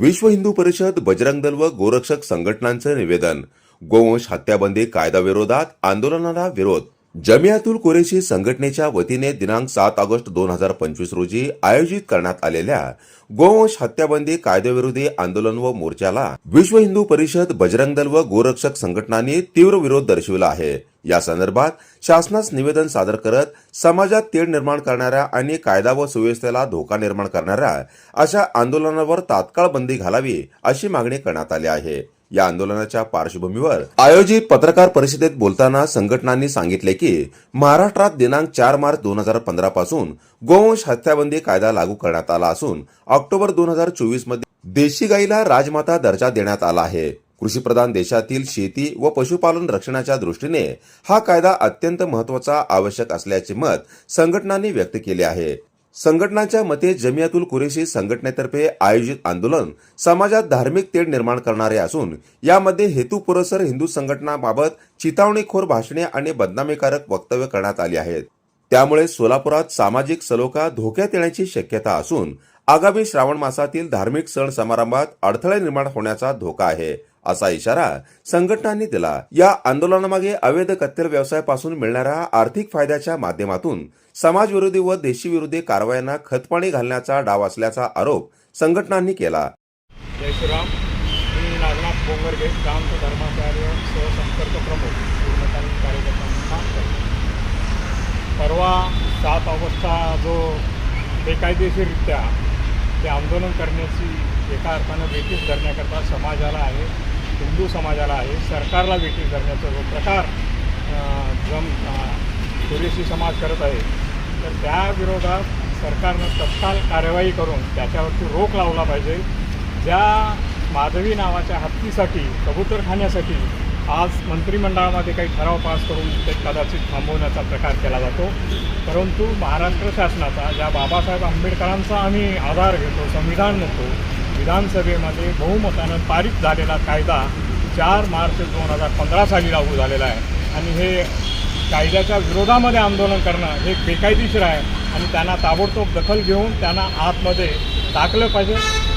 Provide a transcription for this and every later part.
विश्व हिंदू परिषद बजरंग दल व गोरक्षक संघटनांचं निवेदन. गोवंश हत्याबंदी कायद्याविरोधात आंदोलनाला विरोध. जमियातुल कुरेशी संघटनेच्या वतीने दिनांक सात ऑगस्ट दोन हजार पंचवीस रोजी आयोजित करण्यात आलेल्या गोवंश हत्याबंदी कायद्याविरोधी आंदोलन व मोर्चाला विश्व हिंदू परिषद बजरंग दल व गोरक्षक संघटनांनी तीव्र विरोध दर्शविला आहे. या संदर्भात शासनास निवेदन सादर करत समाजात तेढ निर्माण करणाऱ्या आणि कायदा व सुव्यवस्थेला धोका निर्माण करणाऱ्या अशा आंदोलनावर तात्काळ बंदी घालावी अशी मागणी करण्यात आली आहे. या आंदोलनाच्या पार्श्वभूमीवर आयोजित पत्रकार परिषदेत बोलताना संघटनांनी सांगितले की महाराष्ट्रात दिनांक चार मार्च दोन हजार पंधरा पासून गोवंश हत्याबंदी कायदा लागू करण्यात आला असून ऑक्टोबर दोन हजार चोवीसमध्ये देशी गाईला राजमाता दर्जा देण्यात आला आहे. कृषीप्रधान देशातील शेती व पशुपालन रक्षणाच्या दृष्टीने हा कायदा अत्यंत महत्त्वाचा आवश्यक असल्याचे मत संघटनांनी व्यक्त केले आहे. संघटनांच्या मते जमियातुल कुरेशी संघटनेतर्फे आयोजित आंदोलन समाजात धार्मिक तेढ निर्माण करणारे असून यामध्ये हेतुपुरस्सर हिंदू संघटनाबाबत चितावणीखोर भाषणे आणि बदनामीकारक वक्तव्य करण्यात आली आहेत. त्यामुळे सोलापुरात सामाजिक सलोखा धोक्यात येण्याची शक्यता असून आगामी श्रावण मासातील धार्मिक सण समारंभात अडथळे निर्माण होण्याचा धोका आहे. असा इशारा संघटनांनी दिला. या आंदोलनामागे अवैध कत्तर व्यवसायापासून मिळणाऱ्या आर्थिक फायद्याच्या माध्यमातून समाजविरोधी व देशीविरोधी कारवायांना खतपाणी घालण्याचा डाव असल्याचा आरोप संघटनांनी केला. जय श्रीराम. मी नागनाथ बोंगरगे ग्रामचे धर्माचार्य सहसंपर्क प्रमुख पूर्णकालीन काम करतो. परवा सात ऑगस्टचा जो बेकायदेशीररित्या ते आंदोलन करण्याची एका अर्थानं वेठीस धरण्याकरता समाजाला आहे हिंदू समाजाला आहे सरकारला वेठीस धरण्याचा जो प्रकार जम पुरेशी समाज करत आहे तर त्या विरोधात सरकारनं तत्काल कार्यवाही करून त्याच्यावरती रोख लावला पाहिजे. ज्या माधवी नावाच्या हत्तीसाठी कबूतर खाण्यासाठी आज मंत्रिमंडळामध्ये काही ठराव पास करून ते कदाचित थांबवण्याचा प्रकार केला जातो. परंतु महाराष्ट्र शासनाचा ज्या बाबासाहेब आंबेडकरांचा आम्ही आधार घेतो संविधान म्हणतो विधानसभेमध्ये बहुमतानं पारित झालेला कायदा चार मार्च दोन हजार पंधरा साली लागू झालेला आहे. आणि हे कायद्याच्या विरोधामध्ये आंदोलन करणं हे बेकायदेशीर आहे. आणि त्यांना ताबडतोब दखल घेऊन त्यांना आतमध्ये टाकलं पाहिजे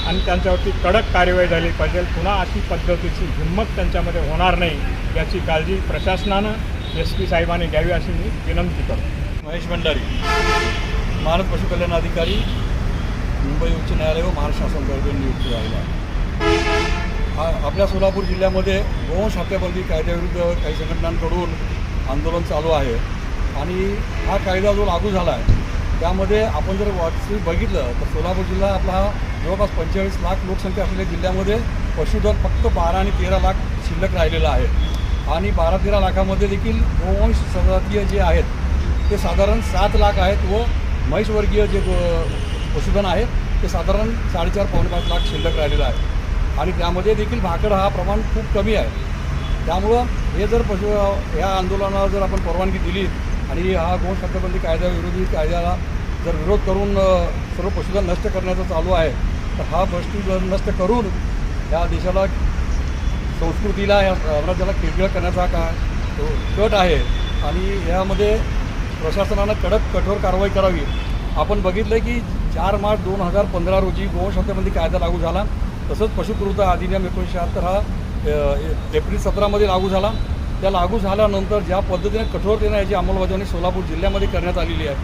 आणि त्यांच्यावरती कडक कार्यवाही झाली पाहिजे. पुन्हा अशी पद्धतीची हिंमत त्यांच्यामध्ये होणार नाही याची काळजी प्रशासनानं एस पी साहेबांनी घ्यावी अशी मी विनंती करतो. महेश भंडारी मानव पशुकल्याण अधिकारी मुंबई उच्च न्यायालय व महाराष्ट्र शासनाकडे नियुक्त झालेला आहे. हा आपल्या सोलापूर जिल्ह्यामध्ये गोवंश हत्याबंदी कायद्याविरुद्ध काही संघटनांकडून आंदोलन चालू आहे. आणि हा कायदा जो लागू झाला आहे त्यामध्ये आपण जर वाटसी बघितलं तर सोलापूर जिल्हा आपला हा जवळपास पंचेचाळीस लाख लोकसंख्या असलेल्या जिल्ह्यामध्ये पशुधन फक्त बारा आणि तेरा लाख शिल्लक राहिलेलं आहे. आणि बारा तेरा लाखामध्ये देखील गोवंश सजातीय जे आहेत ते साधारण सात लाख आहेत व म्हैसवर्गीय जे पशुधन आहे. ते साधारण साडेचार पावणे पाच लाख शिल्लक राहिलेलं आहे. आणि त्यामध्ये देखील भाकड हा प्रमाण खूप कमी आहे. त्यामुळं हे जर पशु या आंदोलनाला जर आपण परवानगी दिली आणि हा गोवंश हत्याबंदी कायद्याविरोधी कायद्याला जर विरोध करून सर्व पशुधन नष्ट करण्याचं चालू आहे तर हा पशुधन नष्ट करून या देशाला संस्कृतीला या राज्याला किळकिळ करण्याचा का तो कट आहे आणि यामध्ये प्रशासनानं कडक कठोर कारवाई करावी. आपण बघितलं की चार मार्च दोन हजार पंधरा रोजी गोवंश कायदा लागू झाला. तसंच पशुकृता अधिनियम एकोणीसशे शहात्तर हा एप्रिल सतरामध्ये लागू झाला. त्या लागू झाल्यानंतर ज्या पद्धतीने कठोरतेने याची अंमलबजावणी सोलापूर जिल्ह्यामध्ये करण्यात आलेली आहे.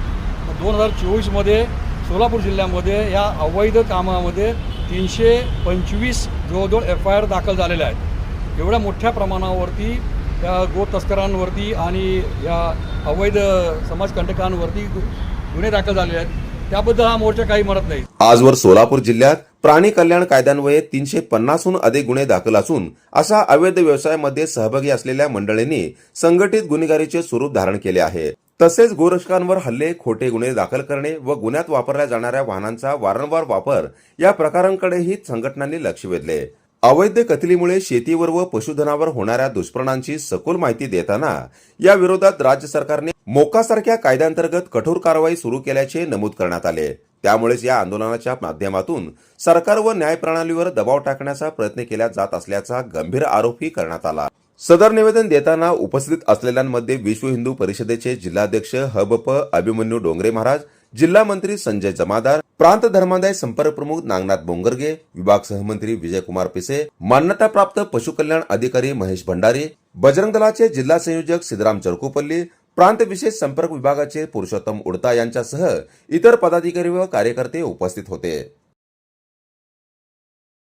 दोन हजार चोवीसमध्ये सोलापूर जिल्ह्यामध्ये या अवैध कामामध्ये तीनशे पंचवीस जवळजवळ एफ आय आर दाखल झालेल्या आहेत. एवढ्या मोठ्या प्रमाणावरती या गो तस्करांवरती आणि या अवैध समाजकंटकांवरती गुन्हे दाखल झालेले आहेत. त्याबद्दल हा मोर्चा काही म्हणत नाही. आजवर सोलापूर जिल्ह्यात प्राणी कल्याण कायद्यान्वये तीनशे पन्नासहून अधिक गुन्हे दाखल असून अशा अवैध व्यवसायामध्ये सहभागी असलेल्या मंडळींनी संघटित गुन्हेगारीचे स्वरूप धारण केले आहे. तसेच गोरक्षकांवर हल्ले खोटे गुन्हे दाखल करणे व गुन्ह्यात वापरल्या जाणाऱ्या वाहनांचा वारंवार वापर या प्रकारांकडेही संघटनांनी लक्ष वेधले. अवैध कतलीमुळे शेतीवर व पशुधनावर होणाऱ्या दुष्परिणांची सखोल माहिती देताना या विरोधात राज्य सरकारने मोकासारख्या कायद्यांतर्गत कठोर कारवाई सुरू केल्याचे नमूद करण्यात आले. त्यामुळेच या आंदोलनाच्या माध्यमातून सरकार व न्यायप्रणालीवर दबाव टाकण्याचा प्रयत्न केला जात असल्याचा गंभीर आरोपही करण्यात आला. सदर निवेदन देताना उपस्थित असलेल्यांमध्ये विश्व हिंदू परिषदेचे जिल्हाध्यक्ष हबप अभिमन्यू डोंगरे महाराज जिल्हा मंत्री संजय जमादार प्रांत धर्मादाय संपर्क प्रमुख नागनाथ बोंगरगे विभाग सहमंत्री विजयकुमार पिसे मान्यताप्राप्त पशुकल्याण अधिकारी महेश भंडारी बजरंग दलाचे जिल्हा संयोजक सिद्धराम चरकुपल्ली प्रांत विशेष संपर्क विभागाचे पुरुषोत्तम उडता यांच्यासह इतर पदाधिकारी व कार्यकर्ते उपस्थित होते.